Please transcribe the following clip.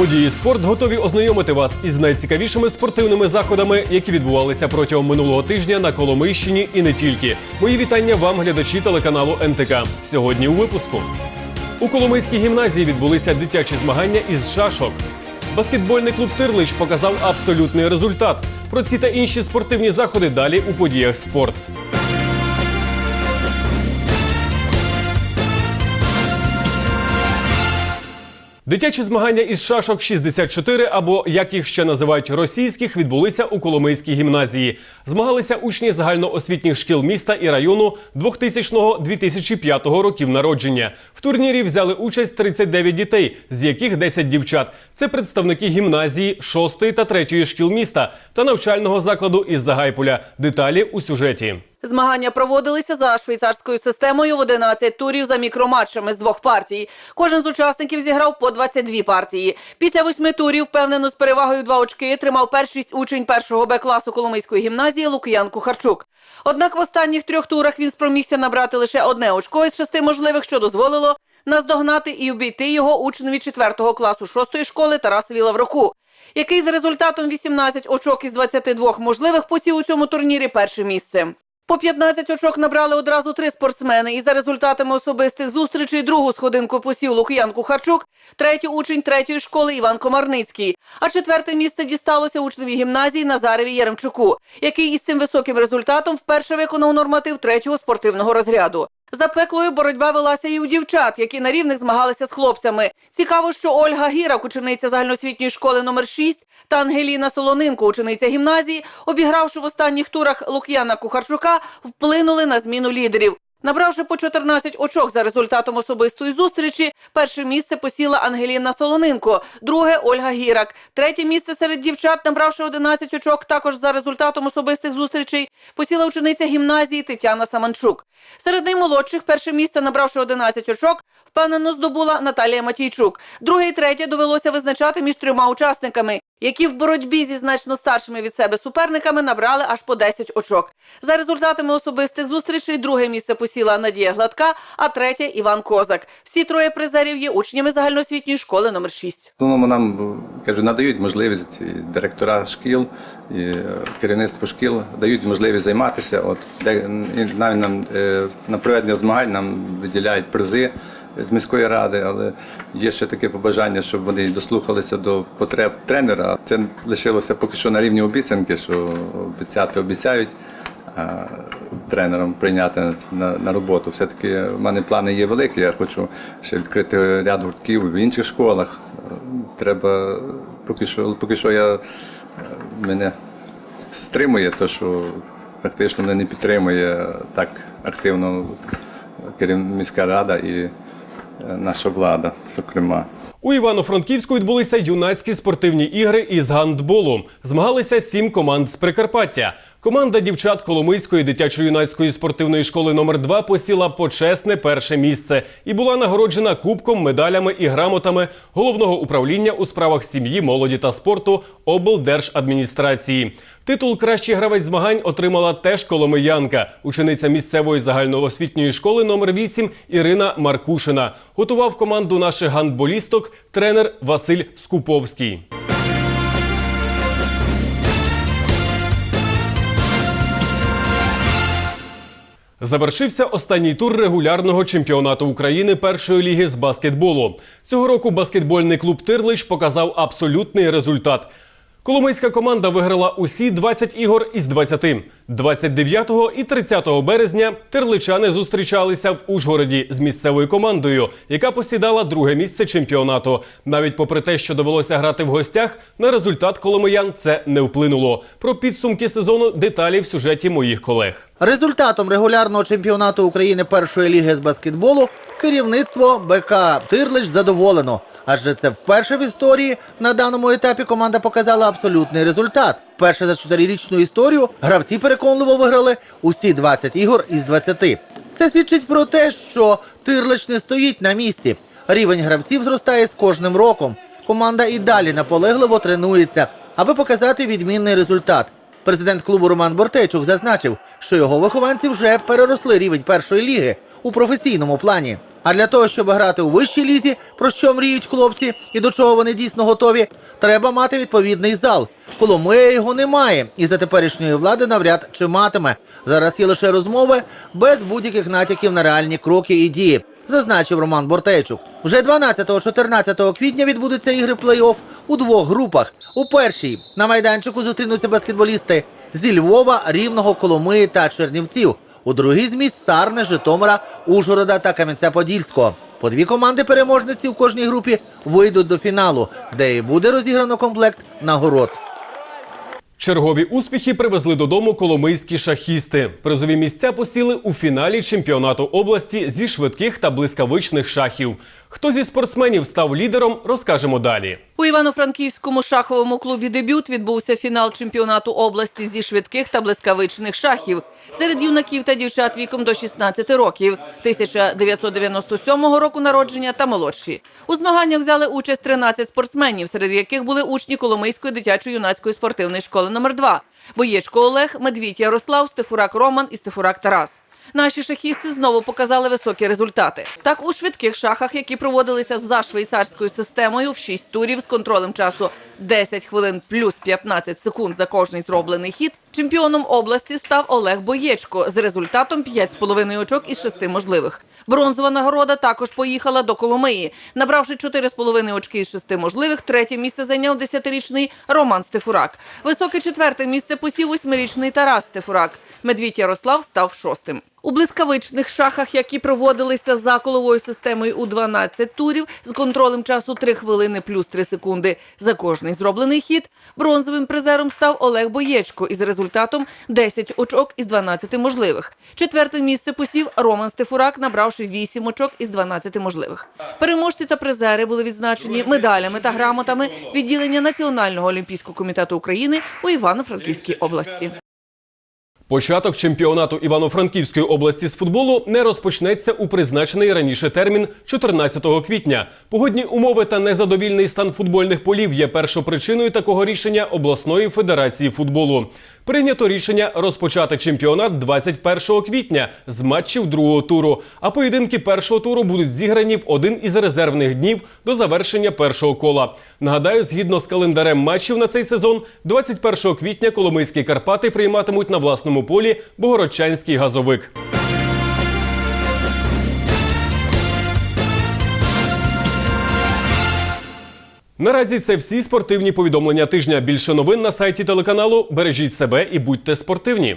Події спорт готові ознайомити вас із найцікавішими спортивними заходами, які відбувалися протягом минулого тижня на Коломийщині і не тільки. Мої вітання вам, глядачі телеканалу НТК. Сьогодні у випуску. У Коломийській гімназії відбулися дитячі змагання із шашок. Баскетбольний клуб Тирлич показав абсолютний результат. Про ці та інші спортивні заходи далі у подіях спорт. Дитячі змагання із шашок 64, або як їх ще називають російських, відбулися у Коломийській гімназії. Змагалися учні загальноосвітніх шкіл міста і району 2000-2005 років народження. В турнірі взяли участь 39 дітей, з яких 10 дівчат. Це представники гімназії 6 та 3 шкіл міста та навчального закладу із Загайполя. Деталі у сюжеті. Змагання проводилися за швейцарською системою в 11 турів за мікроматчами з двох партій. Кожен з учасників зіграв по 22 партії. Після восьми турів, впевнено з перевагою два очки, тримав першість учень першого Б класу Коломийської гімназії Лук'ян Кухарчук. Однак в останніх трьох турах він спромігся набрати лише одне очко із шести можливих, що дозволило наздогнати і обійти його учневі четвертого класу шостої школи Тарасові Лавроку, який з результатом 18 очок із 22 можливих посів у цьому турнірі перше місце. По 15 очок набрали одразу три спортсмени, і за результатами особистих зустрічей другу сходинку посів Лук'ян Кухарчук, третю учень третьої школи Іван Комарницький. А четверте місце дісталося учневі гімназії Назареві Яремчуку, який із цим високим результатом вперше виконав норматив третього спортивного розряду. Запеклою боротьба велася і у дівчат, які на рівних змагалися з хлопцями. Цікаво, що Ольга Гірак, учениця загальноосвітньої школи номер 6, та Ангеліна Солоненко, учениця гімназії, обігравши в останніх турах Лук'яна Кухарчука, вплинули на зміну лідерів. Набравши по 14 очок за результатом особистої зустрічі, перше місце посіла Ангеліна Солонинко, друге Ольга Гірак, третє місце серед дівчат, набравши 11 очок, також за результатом особистих зустрічей, посіла учениця гімназії Тетяна Саманчук. Серед наймолодших перше місце, набравши 11 очок, впевнено здобула Наталія Матійчук. Друге і третє довелося визначати між трьома учасниками, які в боротьбі зі значно старшими від себе суперниками набрали аж по 10 очок. За результатами особистих зустрічей друге місце посіла Надія Гладка, а третє Іван Козак. Всі троє призерів є учнями загальноосвітньої школи номер 6. В нам кажу, надають можливість директора шкіл, і керівництво шкіл дають можливість займатися. От де нам е, на проведення змагань нам виділяють призи з міської ради, але є ще таке побажання, щоб вони дослухалися до потреб тренера. Це лишилося поки що на рівні обіцянки, що обіцяти обіцяють. Тренером прийняти на, на роботу. Все-таки в мене плани є великі. Я хочу ще відкрити ряд гуртків в інших школах. Треба поки що, поки що я мене стримує, то що фактично мене не підтримує так активно міська рада і наша влада, зокрема. У Івано-Франківську відбулися юнацькі спортивні ігри із гандболу. Змагалися сім команд з Прикарпаття. Команда дівчат Коломийської дитячо-юнацької спортивної школи номер 2 посіла почесне перше місце і була нагороджена кубком, медалями і грамотами головного управління у справах сім'ї, молоді та спорту облдержадміністрації. Титул Кращий гравець змагань отримала теж коломиянка, учениця місцевої загальноосвітньої школи номер 8 Ірина Маркушина. Готував команду наших гандболісток тренер Василь Скуповський. Завершився останній тур регулярного чемпіонату України першої ліги з баскетболу. Цього року баскетбольний клуб Тирлич показав абсолютний результат. Коломийська команда виграла усі 20 ігор із 20. 29 і 30 березня тирличани зустрічалися в Ужгороді з місцевою командою, яка посідала друге місце чемпіонату. Навіть попри те, що довелося грати в гостях, на результат коломиян це не вплинуло. Про підсумки сезону деталі в сюжеті моїх колег. Результатом регулярного чемпіонату України першої ліги з баскетболу керівництво БК Тирлич задоволено. Адже це вперше в історії на даному етапі команда показала абсолютний результат. Вперше за чотирирічну історію гравці переконливо виграли усі 20 ігор із 20. Це свідчить про те, що Тирлич не стоїть на місці. Рівень гравців зростає з кожним роком. Команда і далі наполегливо тренується, аби показати відмінний результат. Президент клубу Роман Бортейчук зазначив, що його вихованці вже переросли рівень першої ліги у професійному плані. А для того, щоб грати у вищій лізі, про що мріють хлопці і до чого вони дійсно готові, треба мати відповідний зал. Коломия його немає, і за теперішньої влади навряд чи матиме. Зараз є лише розмови без будь-яких натяків на реальні кроки і дії, зазначив Роман Бортейчук. Вже 12-14 квітня відбудуться ігри плей-офф у двох групах. У першій на майданчику зустрінуться баскетболісти зі Львова, Рівного, Коломиї та Чернівців. У другій з місць Сарни, Житомира, Ужгорода та Кам'янця-Подільського. По дві команди переможниці в кожній групі вийдуть до фіналу, де і буде розіграно комплект нагород. Чергові успіхи привезли додому коломийські шахісти. Призові місця посіли у фіналі чемпіонату області зі швидких та блискавичних шахів. Хто зі спортсменів став лідером, розкажемо далі. У Івано-Франківському шаховому клубі дебют відбувся фінал чемпіонату області зі швидких та блискавичних шахів серед юнаків та дівчат віком до 16 років, 1997 року народження та молодші. У змаганнях взяли участь 13 спортсменів, серед яких були учні Коломийської дитячо-юнацької спортивної школи номер 2 Боєчко Олег, Медвідь Ярослав, Стефурак Роман і Стефурак Тарас. Наші шахісти знову показали високі результати. Так, у швидких шахах, які проводилися за швейцарською системою в 6 турів з контролем часу 10 хвилин плюс 15 секунд за кожний зроблений хід, чемпіоном області став Олег Боєчко з результатом 5,5 очок із 6 можливих. Бронзова нагорода також поїхала до Коломиї. Набравши 4,5 очки із 6 можливих, третє місце зайняв 10-річний Роман Стефурак. Високе четверте місце посів 8-річний Тарас Стефурак. Медвідь Ярослав став шостим. У блискавичних шахах, які проводилися за коловою системою у 12 турів з контролем часу 3 хвилини плюс 3 секунди за кожний зроблений хід, бронзовим призером став Олег Боєчко із результатом 10 очок із 12 можливих. Четверте місце посів Роман Стефурак, набравши 8 очок із 12 можливих. Переможці та призери були відзначені медалями та грамотами відділення Національного олімпійського комітету України у Івано-Франківській області. Початок чемпіонату Івано-Франківської області з футболу не розпочнеться у призначений раніше термін 14 квітня. Погодні умови та незадовільний стан футбольних полів є першопричиною такого рішення обласної федерації футболу. Прийнято рішення розпочати чемпіонат 21 квітня з матчів другого туру. А поєдинки першого туру будуть зіграні в один із резервних днів до завершення першого кола. Нагадаю, згідно з календарем матчів на цей сезон, 21 квітня Коломийські Карпати прийматимуть на власному полі Богородчанський газовик. Наразі це всі спортивні повідомлення тижня. Більше новин на сайті телеканалу. Бережіть себе і будьте спортивні.